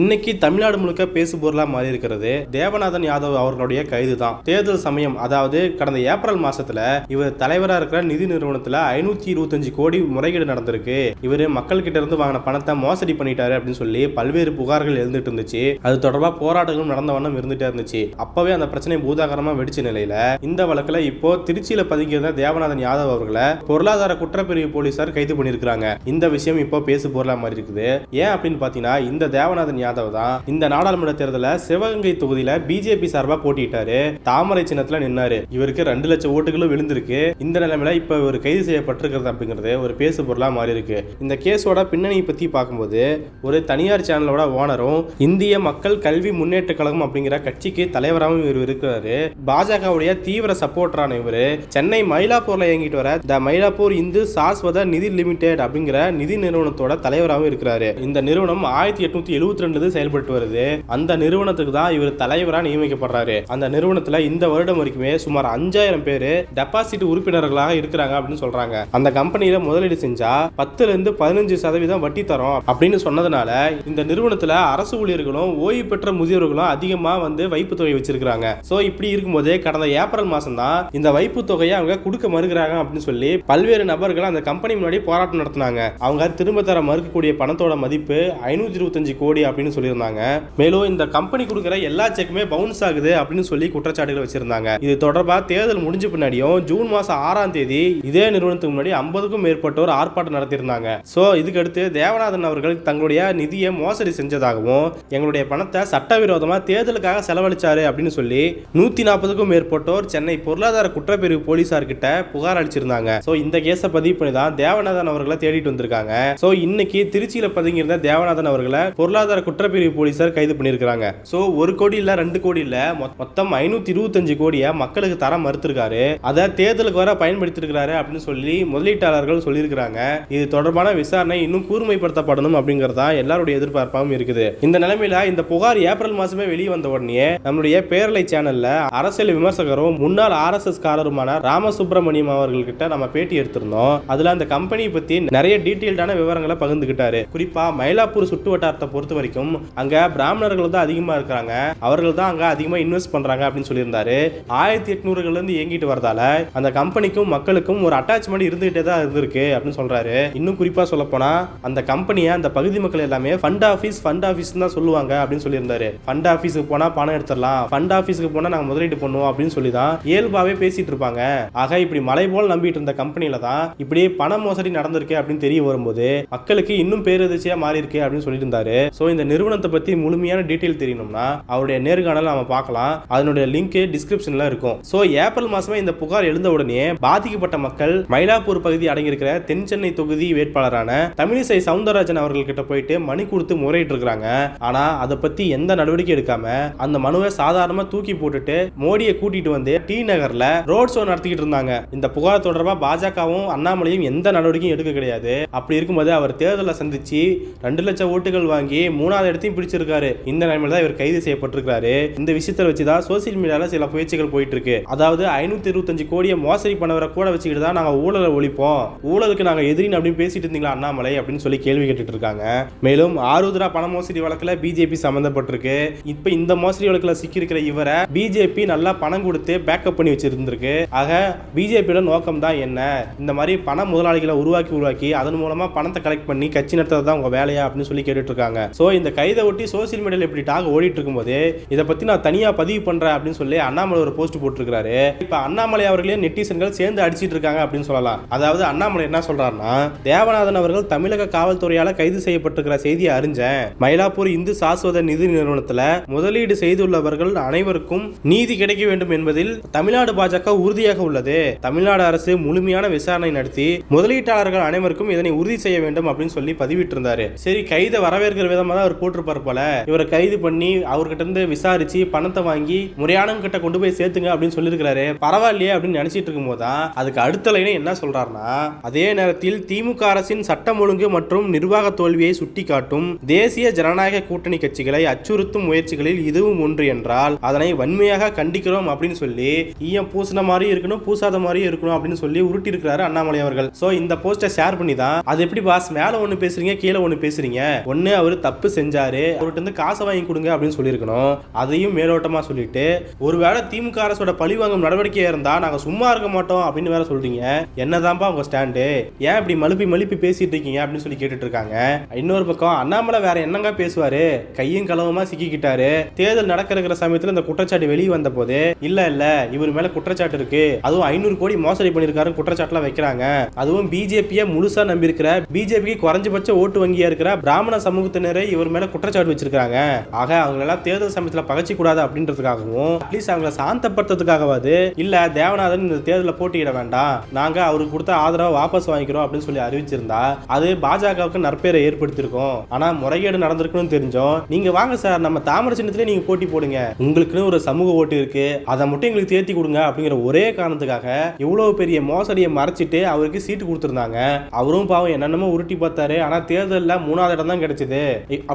இன்னைக்கு தமிழ்நாடு முழுக்க பேசு பொருளாக மாறி இருக்கிறது. தேவநாதன் யாதவ் அவர்களுடைய கைது தான். தேர்தல் சமயம் அதாவது கடந்த ஏப்ரல் மாசத்துல இவர் தலைவராக இருக்கிற நிதி நிறுவனத்துல ஐநூத்தி இருபத்தஞ்சு கோடி முறைகேடு நடந்திருக்கு. இவர் மக்கள் கிட்ட இருந்து வாங்கின பணத்தை மோசடி பண்ணிட்டாரு அப்படின்னு சொல்லி பல்வேறு புகார்கள் எழுந்துட்டு இருந்துச்சு. அது தொடர்பாக போராட்டங்களும் நடந்த வண்ணம் இருந்துட்டே இருந்துச்சு. அப்பவே அந்த பிரச்சனை பூதாகரமா வெடிச்ச நிலையில இந்த வழக்குல இப்போ திருச்சியில பதுங்கியிருந்த தேவநாதன் யாதவ் அவர்களை பொருளாதார குற்றப்பிரிவு போலீசார் கைது பண்ணியிருக்காங்க இந்த விஷயம் இப்போ பேசு பொருளா மாதிரி இருக்குது. ஏன் அப்படின்னு பாத்தீங்கன்னா இந்த தேவநாதன் யாதவ் தான் இந்த நாடாளுமன்ற தேர்தலில் சிவகங்கை தொகுதியில பிஜேபி சார்பா போட்டிட்டாரு தாமரை சின்னத்துல நின்னாரு. இவருக்கு ரெண்டு லட்சம் ஓட்டுகளும் விழுந்திருக்கு. இந்த நிலைமையில இப்ப இவர் கைது செய்யப்பட்டிருக்கிறது அப்படிங்கிறது ஒரு பேசு பொருளா மாறி இருக்கு இந்த கேஸோட பின்னணியை பத்தி பார்க்கும்போது ஒரு தனியார் சேனலோட ஓனரும் இந்திய மக்கள் கல்வி முன்னேற்ற கழகம் அப்படிங்கிற கட்சிக்கு தலைவராகவும் இவர் இருக்கிறாரு. பாஜகவுடைய தீவிர சப்போர்டரான இவர். சென்னை மயிலாப்பூர்ல இயங்கிட்டு வர த மயிலாப்பூர் இந்து சாஸ்வத நிதி லிமிடெட் அப்படிங்கிற நிதி நிறுவனத்தோட தலைவராகவும் இருக்கிறாரு. இந்த நிறுவனம் ஆயிரத்தி எட்நூத்தி எழுபத்தி ரெண்டுல செயல்பட்டு வருது. அந்த நிறுவனத்துக்கு தான் இவர் தலைவரா நியமிக்கப்படுறாரு. அந்த நிறுவனத்துல இந்த வருடம் வரைக்குமே சுமார் அஞ்சாயிரம் பேர் டெபாசிட் உறுப்பினர்களாக இருக்கிறாங்க அப்படின்னு சொல்றாங்க. அந்த கம்பெனியில முதலீடு செஞ்சா பத்துல இருந்து பதினஞ்சு சதவீதம் வட்டி தரும் அப்படின்னு சொன்னதுனால இந்த நிறுவனத்துல அரசு ஊழியர்களும் ஓய்வு பெற்ற முதியோர்களும் அதிகமா வந்து வைப்பு தொகை வச்சிருக்காங்க சோ இப்படி இருக்கும்போது கடந்த ஏப்ரல் மாசம் தான் இந்த வைப்பு தொகையை அவங்க கொடுக்க மறுக்கிறாங்க அப்படின்னு சொல்லி பல்வேறு நபர்கள் அந்த கம்பெனி முன்னாடி போராட்டம் நடத்தினாங்க. அவங்க திரும்ப தர மறுக்கக்கூடிய பணத்தோட மதிப்பு ஐநூத்தி இருபத்தஞ்சு கோடி அப்படின்னு சொல்லியிருந்தாங்க. மேலும் இந்த கம்பெனி கொடுக்குற எல்லா செக்குமே பவுன்ஸ் ஆகுது அப்படின்னு சொல்லி குற்றச்சாட்டுகள் வச்சிருந்தாங்க. இது தொடர்பாக தேர்தல் முடிஞ்ச பின்னாடியும் ஜூன் மாசம் ஆறாம் தேதி இதே நிறுவனத்துக்கு முன்னாடி ஐம்பதுக்கும் மேற்பட்டோர் ஆர்ப்பாட்டம் நடத்தியிருந்தாங்க. ஸோ இதுக்கடுத்து தேவநாதன் அவர்கள் தங்களுடைய நிதியை மோசடி செஞ்சதாகவும் எங்களுடைய பணத்தை சட்டவிரோதமாக தேர்தலுக்காக செலவழிச்சாரு அப்படின்னு சொல்லி நூத்தி நாற்பதுக்கும் மேற்பட்டோர் சென்னை பொருளாதார குற்றப்பிரிவு போலீசார் கிட்ட புகார் அளிச்சிருந்தாங்க. ஸோ இந்த கேஸை பதிவு பண்ணி தான் தேவநாதன் அவர்களை தேடிட்டு வந்திருக்காங்க. ஸோ இன்னைக்கு திருச்சியில பதுங்கியிருந்த தேவநாதன் அவர்களை பொருளாதார குற்றப்பிரிவு போலீசார் கைது பண்ணியிருக்காங்க ஸோ ஒரு கோடி இல்லை ரெண்டு கோடி இல்லை மொ- மொத்தம் ஐநூத்தி இருபத்தஞ்சு கோடியை மக்களுக்கு தர மறுத்திருக்காரு. அதை தேர்தலுக்கு வர பயன்படுத்திருக்கிறாரு அப்படின்னு சொல்லி முதலீட்டாளர்கள் சொல்லியிருக்கிறாங்க. இது தொடர்பான விசாரணை இன்னும் கூர்மைப்படுத்தப்படணும் அப்படிங்கறதா எல்லாருடைய எதிர்பார்ப்பாகவும் இருக்குது. இந்த நிலைமையில இந்த புகார் ஏப்ரல் மாசமே வெளியே வந்த உடனே நம்மளுடைய பேரலை சேனல்ல அரசியல் விமர்சகரும் முன்னாள் ஆர்எஸ்எஸ் காரருமான ராமசுப்ரமணியம் அவர்கள்கிட்ட நம்ம பேட்டி எடுத்திருந்தோம். அதுல அந்த கம்பெனியை பத்தி நிறைய டீட்டெயில்டான விவரங்களை பகிர்ந்துகிட்டாரு. குறிப்பா மயிலாப்பூர் சுற்று வட்டாரத்தை பொறுத்த வரைக்கும் அங்க பிராமணர்கள் தான் அதிகமா இருக்காங்க அவர்கள் தான் அங்க அதிகமா இன்வெஸ்ட் பண்றாங்க அப்படின்னு சொல்லியிருந்தாரு. ஆயிரத்தி எட்நூறுகள்ல இருந்து இயங்கிட்டு வரதால அந்த கம்பெனிக்கும் மக்களுக்கும் ஒரு அட்டாச்மெண்ட் இருந்துகிட்டே தான் இருந்திருக்கு அப்படின்னு சொல்றாரு. இன்னும் குறிப்பா சொல்ல போனா அந்த கம்பெனியை அந்த பகுதி மக்கள் எல்லாமே ஃபண்ட் ஆஃபீஸ் ஃபண்ட் ஆஃபீஸ் தான் சொல்லுவாங்க அப்படின்னு சொல்லியிருந்தாரு. ஃபண்ட் ஆஃபீஸுக்கு போனா பணம் எடுத்துடலாம். ஃபண்ட் ஆஃபீஸுக்கு போனா நாங்க முதலீடு பண்ணுவோம் அப்படின்னு சொல்லி தான் இயல்பாவே பேசிட்டு இருப்பாங்க. ஆக இப்படி மலை போல் நம்பிட்டு இருந்த கம்பெனியில தான் இப்படி பண மோசடி நடந்திருக்கு அப்படின்னு தெரிய வரும்போது மக்களுக்கு இன்னும் பேரதிர்ச்சியா மாறி இருக்கு அப்படின்னு சொல்லியிருந்தாரு. ஸோ இந்த நிறுவனத்தை பத்தி முழுமையான டீட்டெயில் தெரியணும்னா அவருடைய நேர்காணல் நம்ம பார்க்கலாம். அதனுடைய லிங்க் டிஸ்கிரிப்ஷன்ல இருக்கும். ஸோ ஏப்ரல் மாசமே இந்த புகார் எழுந்த உடனே பாதிக்கப்பட்ட மக்கள் மயிலாப்பூர் பகுதி அடங்கியிருக்கிற தென் சென்னை தொகுதி வேட்பாளரான தமிழிசை சவுந்தரராஜன் அவர்கள் கிட்ட போயிட்டு மனு கொடுத்து முறையிட்டு இருக்காங்க ஆனா அதை பத்தி எந்த நடவடிக்கை எடுக்காம அந்த மனுவை சாதாரணமா தூக்கி போட்டுட்டு மோடியை கூட்டிட்டு வந்து டி நகர்ல ரோட் ஷோ நடத்திக்கிட்டு இருந்தாங்க. இந்த புகார் தொடர்பா பாஜகவும் அண்ணாமலையும் எந்த நடவடிக்கையும் எடுக்க கிடையாது. அப்படி இருக்கும்போது அவர் தேர்தலை சந்திச்சு ரெண்டு லட்சம் ஓட்டுகள் வாங்கி மூணாவது இடத்தையும் பிடிச்சிருக்காரு. இந்த நிலைமையில தான் இவர் கைது செய்யப்பட்டிருக்காரு இந்த விஷயத்தை வச்சு தான் சோசியல் மீடியால சில முயற்சிகள் போயிட்டு இருக்கு அதாவது ஐநூத்தி இருபத்தஞ்சு கோடியை மோசடி பண்ணவரை கூட வச்சுக்கிட்டு தான் நாங்க ஊழலை ஒழிப்போம். ஊழலுக்கு நாங்க எதிரின்னு அப்படின்னு பேசிட்டு இருந்தீங்களா அண்ணாமலை அப்படின்னு சொல்லி கேள்வி கேட்டுட்டு இருக்காங்க. மேலும் ஆருத்ரா பண மோசடி வழக்குல பிஜேபி சம்பந்தப்பட்டிருக்கு இப்ப இந்த மோசடி வழக்குல சிக்கியிருக்கிற இவரை பிஜேபி நல்லா பணம் கொடுத்து பேக்கப் பண்ணி வச்சிருந்திருக்கு. ஆக பிஜேபியோட நோக்கம் தான் என்ன? இந்த மாதிரி பண முதலாளிகளை உருவாக்கி உருவாக்கி அதன் மூலமா பணத்தை கலெக்ட் பண்ணி கட்சி நடத்துறது தான் உங்க வேலையா அப்படின்னு சொல்லி கேட்டுட்டு இருக்காங்க. சோ இந்த கைதை ஒட்டி சோசியல் மீடியாவில் இப்படி டாக் ஓடிட்டு இருக்கும்போது இதை பத்தி நான் தனியா பதிவு பண்றேன் அப்படின்னு சொல்லி அண்ணாமலை ஒரு போஸ்ட் போட்டிருக்காரு இப்ப அண்ணாமலை அவர்களே நெட்டிசன்கள் சேர்ந்து அடிச்சிட்டு இருக்காங்க அப்படின்னு சொல்லலாம். அதாவது அண்ணாமலை என்ன சொல்றாருன்னா தேவநாதன் அவர்கள் தமிழக காவல்துறையால கைது செய்யப்பட்டிருக்கிற செய்தியை அறிஞ்சேன். மயிலாப்பூர் இந்து சாஸ்வத நிதி நிறுவனத்துல முதலீடு செய்துள்ளவர்கள் அனைவருக்கும் நீதி கிடைக்க வேண்டும் என்பதில் தமிழ்நாடு பாஜக உறுதியாக உள்ளது. தமிழ்நாடு அரசு முழுமையான விசாரணை நடத்தி முதலீட்டாளர்கள் அனைவருக்கும் இதனை உறுதி செய்ய வேண்டும் அப்படின்னு சொல்லி பதிவிட்டு இருந்தாரு சரி கைதை வரவேற்கிற விதமா தான் அவர் போட்டிருப்பார் போல. இவரை கைது பண்ணி அவர்கிட்ட இருந்து விசாரிச்சு பணத்தை வாங்கி முறையான கிட்ட கொண்டு போய் சேர்த்துங்க அப்படின்னு சொல்லியிருக்கிறாரு. பரவாயில்லையே அப்படின்னு நினைச்சிட்டு இருக்கும்போது அதுக்கு அடுத்த லைனை என்ன சொல்றாருன்னா அதே நேரத்தில் திமுக அரசின் சட்டம் ஒழுங்கு மற்றும் நிர்வாக தோல்வியை சுட்டிக்காட்டும் தேசிய ஜனநாயக கூட்டணி கட்சிகளை அச்சுறுத்தும் முயற்சிகளில் இதுவும் ஒன்று என்றால் அதனை வன்மையாக கண்டிக்கிறோம் அப்படின்னு சொல்லி ஈயம் பூசின மாதிரி இருக்கணும் பூசாத மாதிரி இருக்கணும் அப்படின்னு சொல்லி உருட்டி இருக்கிறாரு அண்ணாமலை அவர்கள். சோ இந்த போஸ்டை ஷேர் பண்ணி தான் அது எப்படி பாஸ் மேல ஒண்ணு பேசுறீங்க கீழே ஒண்ணு பேசுறீங்க? ஒண்ணு அவர் தப்பு செஞ்சு செஞ்சாரு. அவர்கிட்ட இருந்து காசை வாங்கி கொடுங்க அப்படின்னு சொல்லியிருக்கணும். அதையும் மேலோட்டமா சொல்லிட்டு ஒருவேளை திமுக அரசோட பழிவாங்கும் நடவடிக்கையா இருந்தா நாங்க சும்மா இருக்க மாட்டோம் அப்படின்னு வேற சொல்றீங்க. என்னதான்ப்பா உங்க ஸ்டாண்டு? ஏன் இப்படி மலுப்பி மலுப்பி பேசிட்டு இருக்கீங்க? அப்படின்னு சொல்லி கேட்டுட்டு இருக்காங்க இன்னொரு பக்கம் அண்ணாமலை வேற என்னங்க பேசுவாரு? கையும் களவுமா சிக்கிக்கிட்டாரு. தேர்தல் நடக்க இருக்கிற சமயத்துல இந்த குற்றச்சாட்டு வெளியே வந்த போது இல்ல இல்ல இவர் மேல குற்றச்சாட்டு இருக்கு. அதுவும் ஐநூறு கோடி மோசடி பண்ணிருக்காரு குற்றச்சாட்டுலாம் வைக்கிறாங்க. அதுவும் பிஜேபியை முழுசா நம்பி இருக்கிற பிஜேபிக்கு குறைஞ்சபட்ச ஓட்டு வங்கியா இருக்கிற பிராமண சமூகத்தினரை இவர் மேல குற்றச்சாட்டு வச்சிருக்காங்க ஆக அவங்களெல்லாம் தேர்தல் சமயத்துல பகச்சு கூடாது அப்படின்றதுக்காகவும் அட்லீஸ்ட் அவங்கள சாந்தப்படுத்துறதுக்காகவாது இல்ல தேவநாதன் இந்த தேர்தலில் போட்டியிட வேண்டாம். நாங்க அவருக்கு கொடுத்த ஆதரவை வாபஸ் வாங்கிக்கிறோம் அப்படின்னு சொல்லி அறிவிச்சிருந்தா அது பாஜகவுக்கு நற்பெயரை ஏற்படுத்தியிருக்கும். ஆனா முறைகேடு நடந்திருக்குன்னு தெரிஞ்சோம். நீங்க வாங்க சார் நம்ம தாமரை சின்னத்திலே நீங்க போட்டி போடுங்க. உங்களுக்குன்னு ஒரு சமூக ஓட்டு இருக்கு. அதை மட்டும் எங்களுக்கு தேர்த்தி கொடுங்க அப்படிங்கிற ஒரே காரணத்துக்காக இவ்வளவு பெரிய மோசடியை மறைச்சிட்டு அவருக்கு சீட்டு கொடுத்துருந்தாங்க. அவரும் பாவம் என்னென்னமோ உருட்டி பார்த்தாரு. ஆனா தேர்தலில் மூணாவது இடம் தான் கிடைச்சது.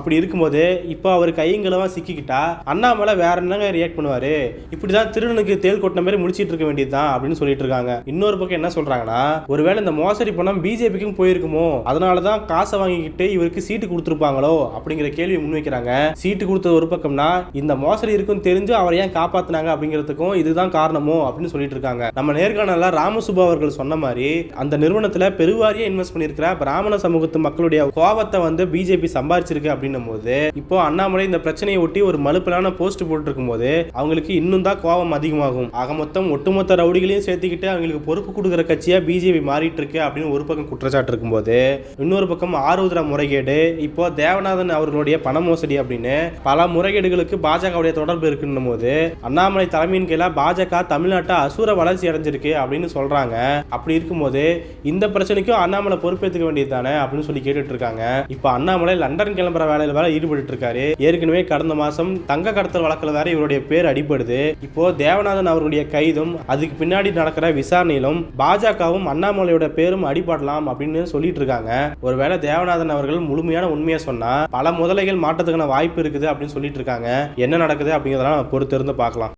அப்படி இருக்கும்போது இப்போ அவர் கையங்களவா சிக்கிக்கிட்டா அண்ணாமலை வேற என்னங்க ரியாக்ட் பண்ணுவாரு? இப்படிதான் திருடனுக்கு தேல் கொட்டின மாதிரி முடிச்சிட்டு இருக்க வேண்டியதுதான் அப்படின்னு சொல்லிட்டு இருக்காங்க. இன்னொரு பக்கம் என்ன சொல்றாங்கன்னா ஒருவேளை இந்த மோசடி பணம் பிஜேபிக்கும் போயிருக்குமோ? அதனாலதான் காசை வாங்கிக்கிட்டு இவருக்கு சீட்டு கொடுத்துருப்பாங்களோ? அப்படிங்கிற கேள்வி முன்வைக்கிறாங்க சீட்டு கொடுத்தது ஒரு பக்கம்னா இந்த மோசடி இருக்குன்னு தெரிஞ்சு அவரை ஏன் காப்பாத்துனாங்க அப்படிங்கிறதுக்கும் இதுதான் காரணமோ? அப்படின்னு சொல்லிட்டு இருக்காங்க. நம்ம நேர்காணல ராமசுபா அவர்கள் சொன்ன மாதிரி அந்த நிறுவனத்துல பெருவாரியா இன்வெஸ்ட் பண்ணியிருக்கிற பிராமண சமூகத்து மக்களுடைய கோபத்தை வந்து பிஜேபி சம்பாரிச்சிருக்கு அப்படின்னும் போது இப்போ அண்ணாமலை இந்த பிரச்சனையை ஒட்டி ஒரு மலுப்பிலான போஸ்ட் போட்டிருக்கும் போது அவங்களுக்கு இன்னும் தான் கோபம் அதிகமாகும். ஆக மொத்தம் ஒட்டுமொத்த ரவுடிகளையும் சேர்த்துக்கிட்டு அவங்களுக்கு பொறுப்பு கொடுக்குற கட்சியா பிஜேபி மாறிட்டு இருக்கு அப்படின்னு ஒரு பக்கம் குற்றச்சாட்டு இருக்கும்போது இன்னொரு பக்கம் ஆறுதல முறைகேடு இப்போ தேவநாதன் அவர்களுடைய பண மோசடி அப்படின்னு பல முறைகேடுகளுக்கு பாஜகவுடைய தொடர்பு இருக்குன்னும் போது அண்ணாமலை தலைமையின் கீழே பாஜக தமிழ்நாட்டை அசுர வளர்ச்சி அடைஞ்சிருக்கு அப்படின்னு சொல்றாங்க. அப்படி இருக்கும்போது இந்த பிரச்சனைக்கும் அண்ணாமலை பொறுப்பேற்றுக்க வேண்டியது தானே அப்படின்னு சொல்லி கேட்டுட்டு இருக்காங்க. இப்போ அண்ணாமலை லண்டன் கிளம்புற வேலை வேலையில வேற ஈடுபட்டு இருக்காரு ஏற்கனவே கடந்த மாசம் தங்க கடத்தல் வழக்கில் வேற இவருடைய பேர் அடிபடுது. இப்போ தேவநாதன் அவருடைய கைதும் அதுக்கு பின்னாடி நடக்கிற விசாரணையிலும் பாஜகவும் அண்ணாமலையோட பேரும் அடிபடலாம் அப்படின்னு சொல்லிட்டு இருக்காங்க ஒருவேளை தேவநாதன் அவர்கள் முழுமையான உண்மையை சொன்னா பல முதலைகள் மாற்றத்துக்கான வாய்ப்பு இருக்குது அப்படின்னு சொல்லிட்டு இருக்காங்க என்ன நடக்குது அப்படிங்கிறதெல்லாம் பொறுத்திருந்து பார்க்கலாம்.